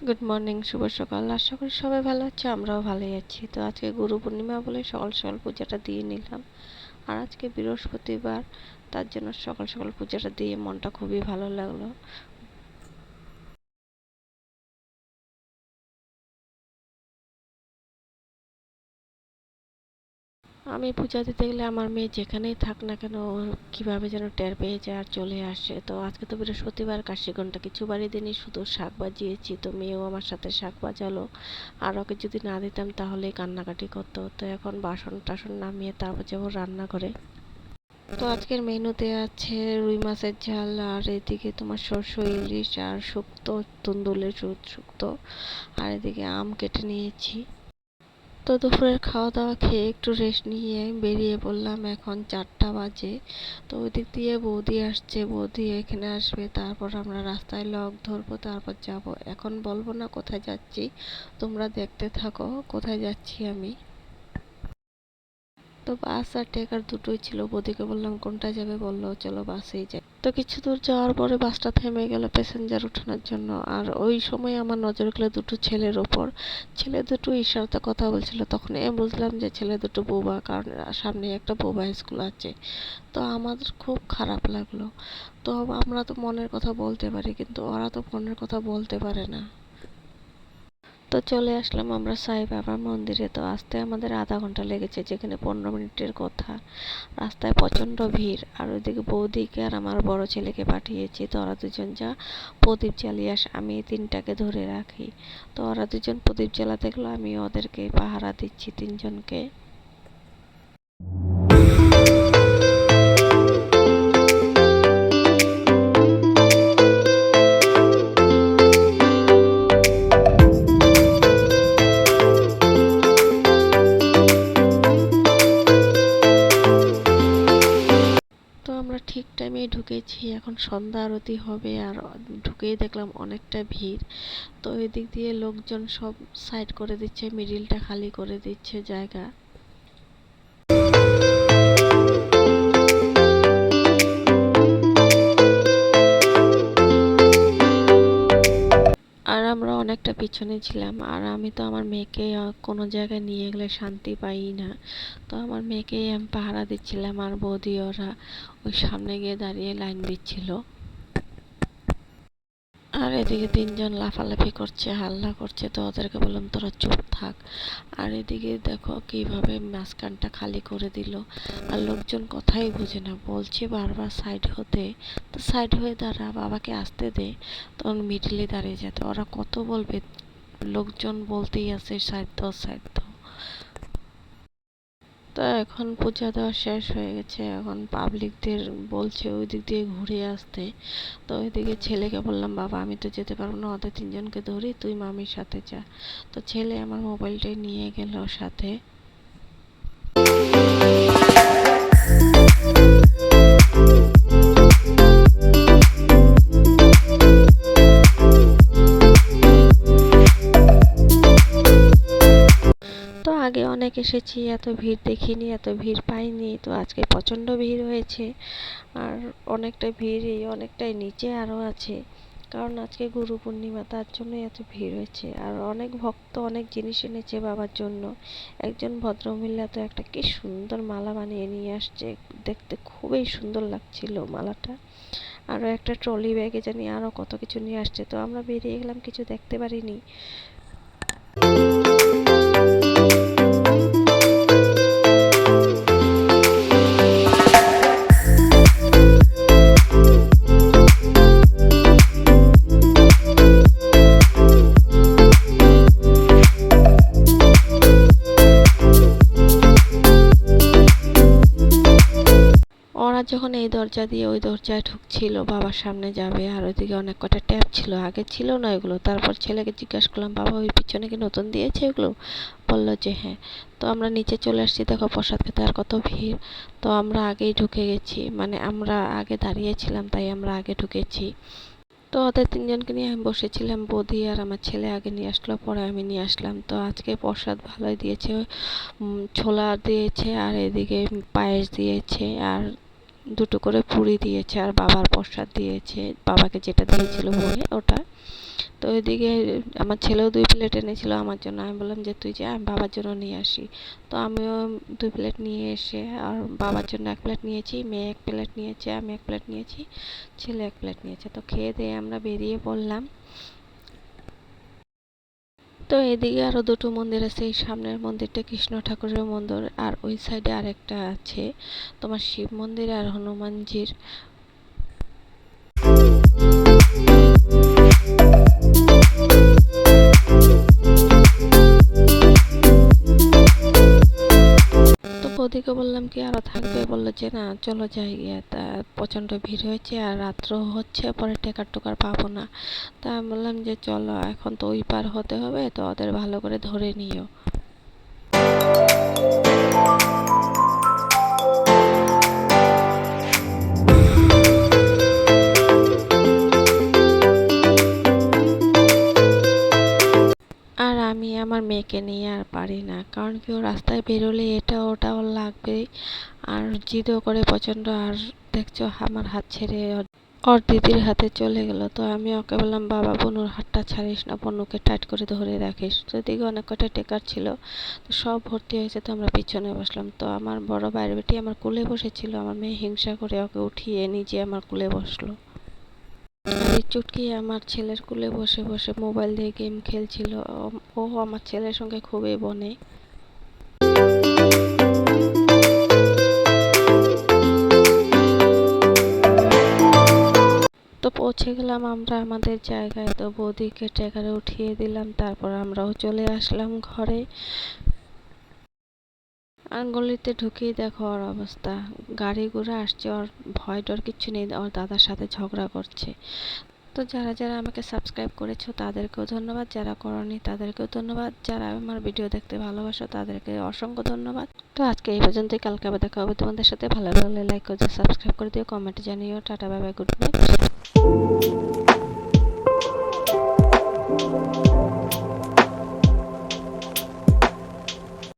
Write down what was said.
Good morning শুভ সকাল। আশা করি সবাই ভালো আছে, আমরাও ভালোই আছি। তো আজকে গুরু পূর্ণিমা বলে সকাল সকাল পূজাটা দিয়ে নিলাম। আর আজকে বৃহস্পতিবার, তার জন্য সকাল সকাল পূজাটা দিয়ে মনটা খুবই ভালো লাগল। আমি পূজা দিতে গেলে আমার মেয়ে যেখানেই থাক না কেন কীভাবে যেন টের পেয়ে যায় আর চলে আসে। তো আজকে তো বৃহস্পতিবার কাশি ঘণ্টা কিছু বাড়ি দিনই শুধু শাক বাজিয়েছি। তো মেয়েও আমার সাথে শাক বাজালো। আর ওকে যদি না দিতাম তাহলে কান্নাকাটি করতো। তো এখন বাসন টাসন নামিয়ে তারপর যাব রান্না করে তো আজকের মেনুতে আছে রুই মাছের ঝাল, আর এদিকে তোমার সরষ, ইলিশ, আর শুক্তো, তুন্দুলের শুক্তো। আর এদিকে আম কেটে নিয়েছি। তো দুপুরের খাওয়া দাওয়া খেয়ে একটু রেস্ট নিয়ে বেরিয়ে পড়লাম। এখন চারটা বাজে। তো ওই দিক দিয়ে বৌদি আসছে। বৌদি এখানে আসবে। তারপর আমরা রাস্তায় লক ধরবো, তারপর যাব। এখন বলব না কোথায় যাচ্ছি। তোমরা দেখতে থাকো কোথায় যাচ্ছি আমি। তো বাস আর ট্রেকার দুটোই ছিল। বৌদিকে বললাম, কোনটা যাবে? বলল, চলো বাসেই যাই। তো কিছু দূর যাওয়ার পরে বাসটা থেমে গেল প্যাসেঞ্জার ওঠানোর জন্য। আর ওই সময় আমার নজর গেলো দুটো ছেলের ওপর। ছেলে দুটো ইশারাতে কথা বলছিল। তখন আমি বুঝলাম যে ছেলে দুটো বোবা, কারণ সামনে একটা বোবা স্কুল আছে। তো আমাদের খুব খারাপ লাগল। তো আমরা তো মনের কথা বলতে পারি, কিন্তু ওরা তো মনের কথা বলতে পারে না। তো চলে আসলাম আমরা সাই বাবার মন্দিরে। তো আসতে আমাদের আধা ঘণ্টা লেগেছে যেখানে পনেরো মিনিটের কথা। রাস্তায় প্রচণ্ড ভিড়। আর ওইদিকে বৌদিকে আর আমার বড় ছেলেকে পাঠিয়েছি। তো ওরা দুজন যা প্রদীপ জ্বালিয়ে আস আমি তিনটাকে ধরে রাখি। তো ওরা দুজন প্রদীপ জ্বালাতে গেলো আমি ওদেরকে পাহারা দিচ্ছি তিনজনকে। এখন সন্ধ্যা আরতি হবে আর ঢুকেই দেখলাম অনেকটা ভিড়। তো এদিক দিয়ে লোকজন সব সাইড করে দিচ্ছে মিডিলটা খালি করে দিচ্ছে জায়গা। পিছনে ছিলাম আর আমি তো আমার মেয়েকে কোনো জায়গায় নিয়ে গেলে শান্তি পাই না। তো আমার মেয়েকেই আমি পাহারা দিচ্ছিলাম, আর বৌদি ওরা ওই সামনে গিয়ে দাঁড়িয়ে লাইন দিচ্ছিল। আর এদিকে তিনজন লাফালাফি করছে, হাল্লা করছে, তো ওদেরকে বললাম, তোরা চুপ থাক। আর এদিকে দেখো কীভাবে মাঝখানটা খালি করে দিল। আর লোকজন কথাই বুঝে না, বলছে বারবার সাইড হতে। তো সাইড হয়ে দাঁড়া, বাবাকে আসতে দে। তখন মিডিলে দাঁড়িয়ে যেত। ওরা কত বলবে? লোকজন বলতেই আছে, সাইড দাও, সাইড তো এখন পূজা দেওয়া শেষ হয়ে গেছে। এখন পাবলিকদের বলছে ওই দিক দিয়ে ঘুরে আসতে। তো ওইদিকে ছেলেকে বললাম, বাবা, আমি তো যেতে পারব না, ওদের তিনজনকে ধরি, তুই মামির সাথে যা। তো ছেলে আমার মোবাইলটাই নিয়ে গেল সাথে। অনেক এসেছি, এত ভিড় দেখিনি, এত ভিড় পাইনি, তো আজকে প্রচণ্ড ভিড় হয়েছে। আর অনেকটা ভিড় এই অনেকটাই নিচে আরও আছে, কারণ আজকে গুরু পূর্ণিমা, তার জন্য এত ভিড় হয়েছে। আর অনেক ভক্ত অনেক জিনিস এনেছে বাবার জন্য। একজন ভদ্রমহিলা তো একটা কি সুন্দর মালা বানিয়ে নিয়ে আসছে, দেখতে খুবই সুন্দর লাগছিল মালাটা। আরও একটা ট্রলি ব্যাগে জানি আরও কত কিছু নিয়ে আসছে, তো আমরা বেরিয়ে গেলাম, কিছু দেখতে পারিনি। যখন এই দরজা দিয়ে ওই দরজায় ঢুকছিল, বাবার সামনে যাবে, আর ওইদিকে অনেক কটা ট্যাপ ছিল, আগে ছিল না এগুলো তারপর ছেলেকে জিজ্ঞাসা করলাম, বাবা, ওই পিছনে কি নতুন দিয়েছে এগুলো? বলল যে হ্যাঁ। তো আমরা নিচে চলে আসছি, দেখো প্রসাদ খেতে, আর কত ভিড়। তো আমরা আগেই ঢুকে গেছি মানে আমরা আগে দাঁড়িয়েছিলাম, তাই আমরা আগে ঢুকেছি। তো ওদের তিনজনকে নিয়ে আমি বসেছিলাম, বৌদি আর আমার ছেলে আগে নিয়ে আসলো, পরে আমি নিয়ে আসলাম। তো আজকে প্রসাদ ভালোই দিয়েছে ছোলা দিয়েছে, আর এদিকে পায়েস দিয়েছে, আর দুটো করে পুরি দিয়েছে আর বাবার প্রসাদ দিয়েছে, বাবাকে যেটা দিয়েছিল বলে ওটা। তো ওইদিকে আমার ছেলেও দুই প্লেট এনেছিল, আমার জন্য। আমি বললাম যে, তুই যা, আমি বাবার জন্য নিয়ে আসি। তো আমিও দুই প্লেট নিয়ে এসে আর বাবার জন্য এক প্লেট নিয়েছি, মেয়ে এক প্লেট নিয়েছে, আমি এক প্লেট নিয়েছি, ছেলে এক প্লেট নিয়েছে। তো খেয়ে দিয়ে আমরা বেরিয়ে পড়লাম। তো এদিকে আরও দুটো মন্দির আছে, এই সামনের মন্দিরটা কৃষ্ণ ঠাকুরের মন্দির আর ওই সাইডে আরেকটা আছে, তোমার শিব মন্দির আর হনুমানজির। বৌদিকে বললাম কি, আরও থাকবে? বলল যে, না, চলো যাই। গিয়ে তা প্রচণ্ড ভিড় হয়েছে আর রাত্র হচ্ছে, পরে টেকার টোকার পাবো না। তা বললাম যে, চলো, এখন তো ওই পার হতে হবে, তো ওদের ভালো করে ধরে নিও। মেয়েকে নিয়ে আর পারি না। কারণ কি ও রাস্তায় বেরোলে এটা ওটা ওর লাগবেই। আর জিদও করে প্রচণ্ড, আর দেখছ আমার হাত ছেড়ে ওর- দিদির হাতে চলে গেল। তো আমি ওকে বললাম, বাবা, বনুর হাতটা ছাড়িস না, বনুকে টাইট করে ধরে রাখিস। তো এদিকে অনেক কটা টেকার ছিল, তো সব ভর্তি হয়েছে, তো আমরা পিছনে বসলাম। তো আমার বড় বাইরে বেটি আমার কোলে বসেছিল, আমার মেয়ে হিংসা করে ওকে উঠিয়ে নিজে আমার কোলে বসল। চুটকি আমার ছেলের কোলে বসে বসে মোবাইল দিয়ে গেম খেলছিল। ও- আমার ছেলের সঙ্গে খুবই বনে। তো পৌঁছে গেলাম আমরা আমাদের জায়গায়। তো বৌদিকে ট্রেকারে উঠিয়ে দিলাম, তারপর আমরাও চলে আসলাম ঘরে। আর গলিতে ঢুকেই দেখো ওর অবস্থা। গাড়ি ঘোড়া আসছে, ওর ভয় ডর কিচ্ছু নেই, ওর দাদার সাথে ঝগড়া করছে। তো যারা যারা আমাকে সাবস্ক্রাইব করেছ, তাদেরকেও ধন্যবাদ। যারা করনি, তাদেরকেও ধন্যবাদ। যারা আমার ভিডিও দেখতে ভালোবাসো, তাদেরকে অসংখ্য ধন্যবাদ। তো আজকে এই পর্যন্তই। কালকে আবার দেখা হবে তোমাদের সাথে। ভালো লাগলে লাইক করে সাবস্ক্রাইব করে দিও। কমেন্টে জানিও। Tata bye bye good night